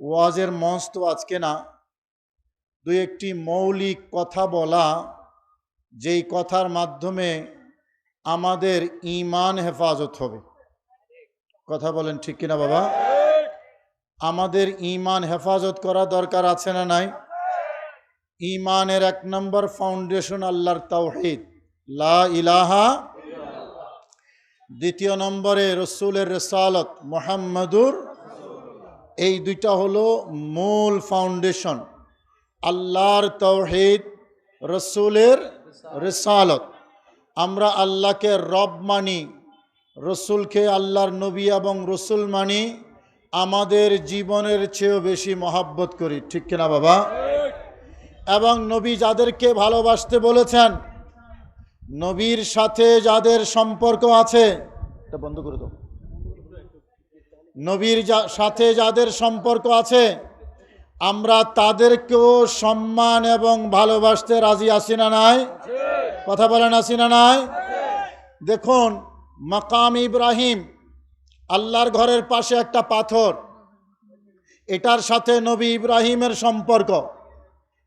ওয়াজের মঞ্চ তো আজকে না। দুই একটি মৌলিক কথা বলা, যেই কথার মাধ্যমে আমাদের ইমান হেফাজত হবে। কথা বলেন ঠিক কিনা বাবা? আমাদের ইমান হেফাজত করা দরকার আছে না নাই? ইমানের এক নম্বর ফাউন্ডেশন আল্লাহর তাওহিদ। লা ইলাহা দ্বিতীয় নম্বরে রসুলের রেসালত মোহাম্মদুর এই দুইটা হলো মূল ফাউন্ডেশন আল্লাহর তৌহিদ, রসুলের রেসালত। আমরা আল্লাহকে রব মানি, রসুলকে আল্লাহর নবী এবং রসুল মানি, আমাদের জীবনের চেয়েও বেশি মহাব্বত করি। ঠিক কিনা বাবা? এবং নবী যাদেরকে ভালোবাসতে বলেছেন, নবীর সাথে যাদের সম্পর্ক আছে, এটা বন্ধ করে দাও। নবীর সাথে যাদের সম্পর্ক আছে, আমরা তাদেরকেও সম্মান এবং ভালোবাসতে রাজি আছি না নাই? কথা বলেন আছি না নাই? দেখুন, মাকাম ইব্রাহিম আল্লাহর ঘরের পাশে একটা পাথর। এটার সাথে নবী ইব্রাহিমের সম্পর্ক,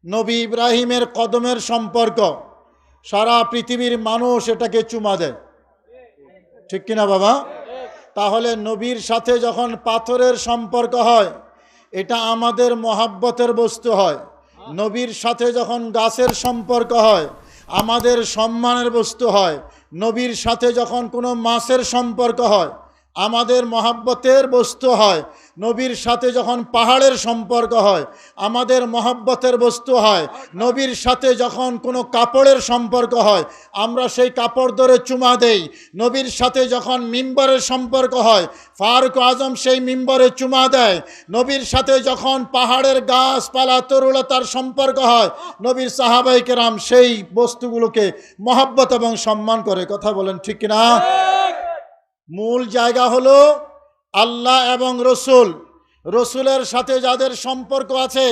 নবী ইব্রাহিমের কদমের সম্পর্ক। সারা পৃথিবীর মানুষ এটাকে চুমা দেয়। ঠিক কিনা বাবা? তাহলে নবীর সাথে যখন পাথরের সম্পর্ক হয়, এটা আমাদের মহাব্বতের বস্তু হয়। নবীর সাথে যখন গাছের সম্পর্ক হয়, আমাদের সম্মানের বস্তু হয়। নবীর সাথে যখন কোনো মাছের সম্পর্ক হয়, আমাদের মহাব্বতের বস্তু হয়। নবীর সাথে যখন পাহাড়ের সম্পর্ক হয় আমাদের মহাব্বতের বস্তু হয় নবীর সাথে যখন কোনো কাপড়ের সম্পর্ক হয় আমরা সেই কাপড় ধরে চুমা দেই। নবীর সাথে যখন মিম্বরের সম্পর্ক হয় ফারুক আজম সেই মিম্বরে চুমা দেয়। নবীর সাথে যখন পাহাড়ের গাছপালা তরুলতার সম্পর্ক হয় নবীর সাহাবাই কেরাম সেই বস্তুগুলোকে মহাব্বত এবং সম্মান করে। কথা বলেন ঠিক না মূল জায়গা হলো আল্লাহ এবং রসুল, রসুলের সাথে যাদের সম্পর্ক আছে,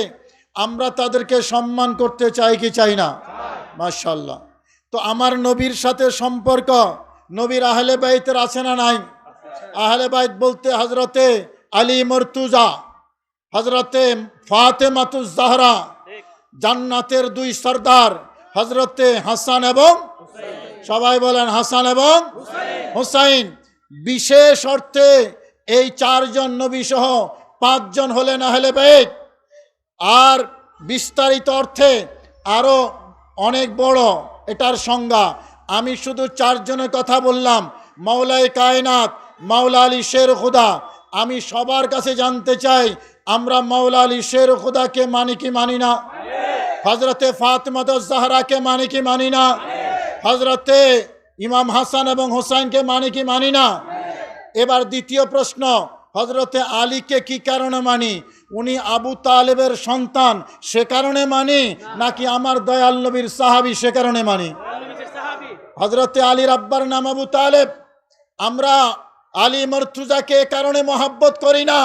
আমরা তাদেরকে সম্মান করতে চাই কি চাই না? মাশাল্লাহ তো আমার নবীর সাথে সম্পর্ক, নবীর আহলে বাইতের আছে না নাই? আহলে বাইত বলতে হজরতে আলী মর্তুজা হজরতে ফাতে জাহরা, জান্নাতের দুই সর্দার হজরতে হাসান এবং সবাই বলেন হাসান এবং হুসাইন। বিশেষ অর্থে এই চারজন নবী সহ পাঁচজন হলেন আহলে বেদ। আর বিস্তারিত অর্থে আরও অনেক বড় এটার সংজ্ঞা। আমি শুধু চারজনের কথা বললাম। মাওলাই কায়নাত, মাওলা আলী শের খুদা আমি সবার কাছে জানতে চাই, আমরা মাওলা আলী শের খুদাকে মানি কি মানি না? হজরতে ফাতমাত জাহরাকে মানি কি মানি না? হজরতে ইমাম হাসান এবং হোসাইনকে মানি কি মানি না? এবার দ্বিতীয় প্রশ্ন হজরতে আলীকে কি কারণে মানি? উনি আবু তালেবের সন্তান, সে কারণে মানি? নাকি আমার দয়াল নবীর সাহাবি সে কারণে মানি? হজরতে আলীর আব্বার নাম আবু তালেব। আমরা আলী মর্তুজাকে এ কারণে মহাব্বত করি না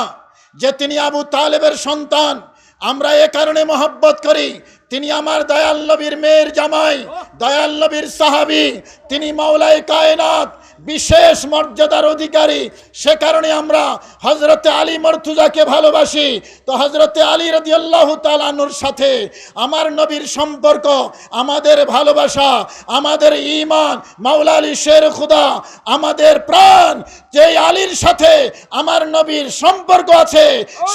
যে তিনি আবু তালেবের সন্তান। আমরা এ কারণে মহাব্বত করি, তিনি আমার দয়াল নবীর মেয়ের জামাই, দয়াল নবীর সাহাবি, তিনি মাওলাই কায়নাত বিশেষ মর্যাদার অধিকারী। সে কারণে আমরা হজরতে আলী মর্তুজাকে ভালোবাসি। তো হজরতে আলী রদি আল্লাহ তালানুর সাথে আমার নবীর সম্পর্ক, আমাদের ভালোবাসা, আমাদের ইমান মাওলা আলী শের খুদা, আমাদের প্রাণ, যেই আলীর সাথে আমার নবীর সম্পর্ক আছে,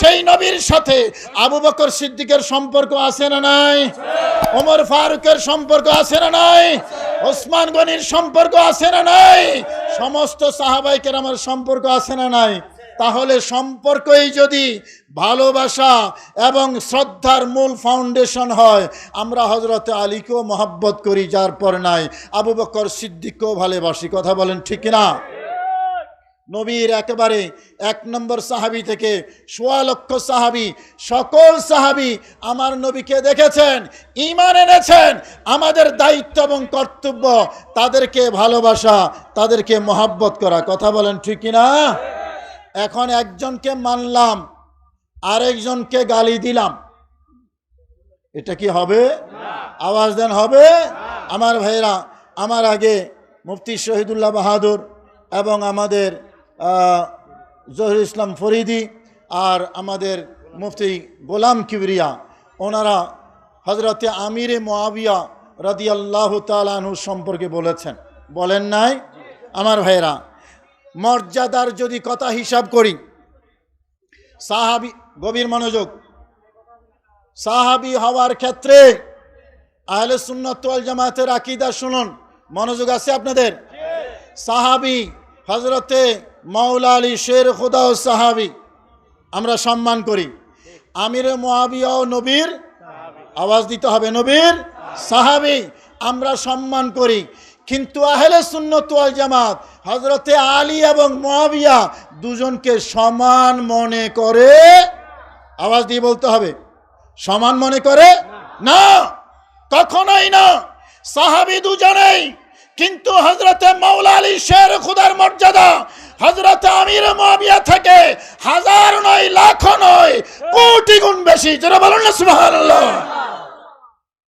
সেই নবীর সাথে আবু বকর সিদ্দিকের সম্পর্ক আছে না নাই? ওমর ফারুকের সম্পর্ক আছে না নাই? ওসমান গনির সম্পর্ক আছে না নাই? সমস্ত সাহাবাইকের আমার সম্পর্ক আছে না নাই? তাহলে সম্পর্কই যদি ভালোবাসা এবং শ্রদ্ধার মূল ফাউন্ডেশন হয়, আমরা হজরত আলীকেও মহাব্বত করি যার পর নাই। আবু বকর সিদ্দিককেও ভালোবাসি। কথা বলেন ঠিক না নবীর একেবারে এক নম্বর সাহাবি থেকে সোয়া লক্ষ সাহাবি, সকল সাহাবি আমার নবীকে দেখেছেন ইমান এনেছেন, আমাদের দায়িত্ব এবং কর্তব্য তাদেরকে ভালোবাসা, তাদেরকে মহাব্বত করা। কথা বলেন ঠিক না এখন একজনকে মানলাম, আরেকজনকে গালি দিলাম। এটা কি হবে? আওয়াজ দেন, হবে? আমার ভাইরা আমার আগে মুফতি শহীদুল্লাহ বাহাদুর এবং আমাদের জহির ইসলাম ফরিদি আর আমাদের মুফতি গোলাম কিবরিয়া ওনারা হজরতে আমিরে মোয়াবিয়া রাদি আল্লাহ তালানহু সম্পর্কে বলেছেন। বলেন নাই? আমার ভাইরা মর্যাদার যদি কথা হিসাব করি সাহাবি গভীর মনোযোগ সাহাবি হওয়ার ক্ষেত্রে আহলে সুন্নত ওয়াল জামাতের আকিদা শুনুন মনোযোগ আছে আপনাদের? সাহাবি হজরতে মাওলা আলী শের খুদা ও সাহাবি, আমরা সম্মান করি। আমিরে মোয়াবিয়া নবীর, আওয়াজ দিতে হবে নবীর, সাহাবি, আমরা সম্মান করি। কিন্তু আহলে সুন্নত ওয়াল জামাত হজরতে আলী এবং মোয়াবিয়া দুজনকে সমান মনে করে, আওয়াজ দিয়ে বলতে হবে, সমান মনে করে? না, কখনোই না। সাহাবি দুজনেই, কিন্তু হজরতে মাওলা আলী শের খুদার মর্যাদা হজরতে আমির মুয়াবিয়া থেকে হাজার নয় লাখ নয় কোটি গুণ বেশি। যারা বলুন না সুবহানাল্লাহ।